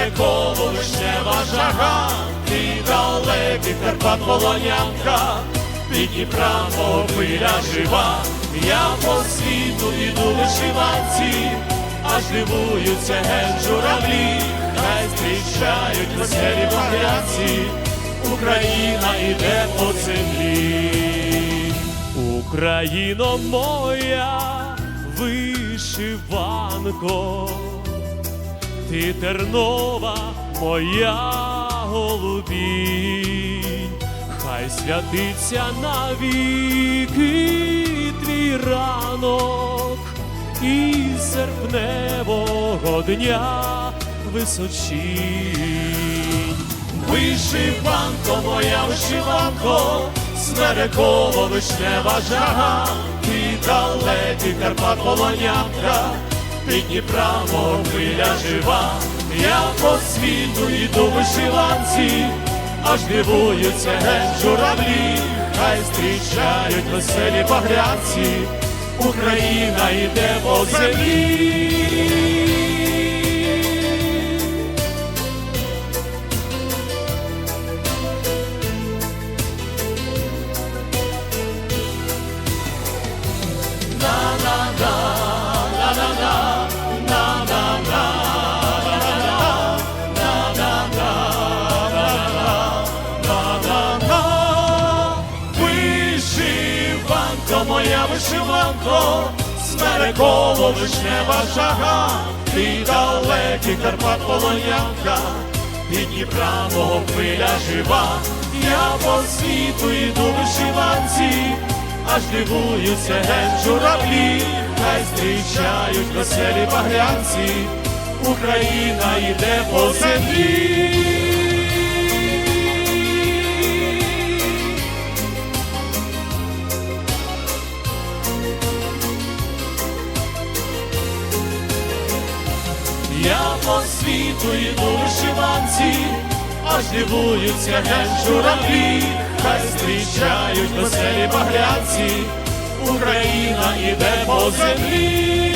смереково вишнева жага, ти далекий Карпат полонянка, під Дніпром мого жива, я по світу іду вишиванці, аж дивуються ген журавлі, хай зустрічають веселі багрянці, Україна іде по землі. Україно моя вишиванко, ти тернова моя голубінь, хай святиться навіки твій ранок і серпневого дня височінь. Вишиванко, моя вишиванко, смереково вишнева жага, ти далекий Карпат полонянка, під Дніпра, мобиля жива, я по світу йду вишиванці, аж дивуються геть журавлі, хай зустрічають веселі багрянці, Україна йде по землі. Вишиванко, моя вишиванко, смереково вишнева жага, ти далекий Карпат полонянка, під Дніпра хвиля жива, я по світу йду вишиванці, аж дивуються ген журавлі, хай зустрічають веселі багрянці, Україна йде по землі. Я по світу йду в вишиванці, аж дивуються ген журавлі, хай зустрічають веселі багрянці, Україна іде по землі.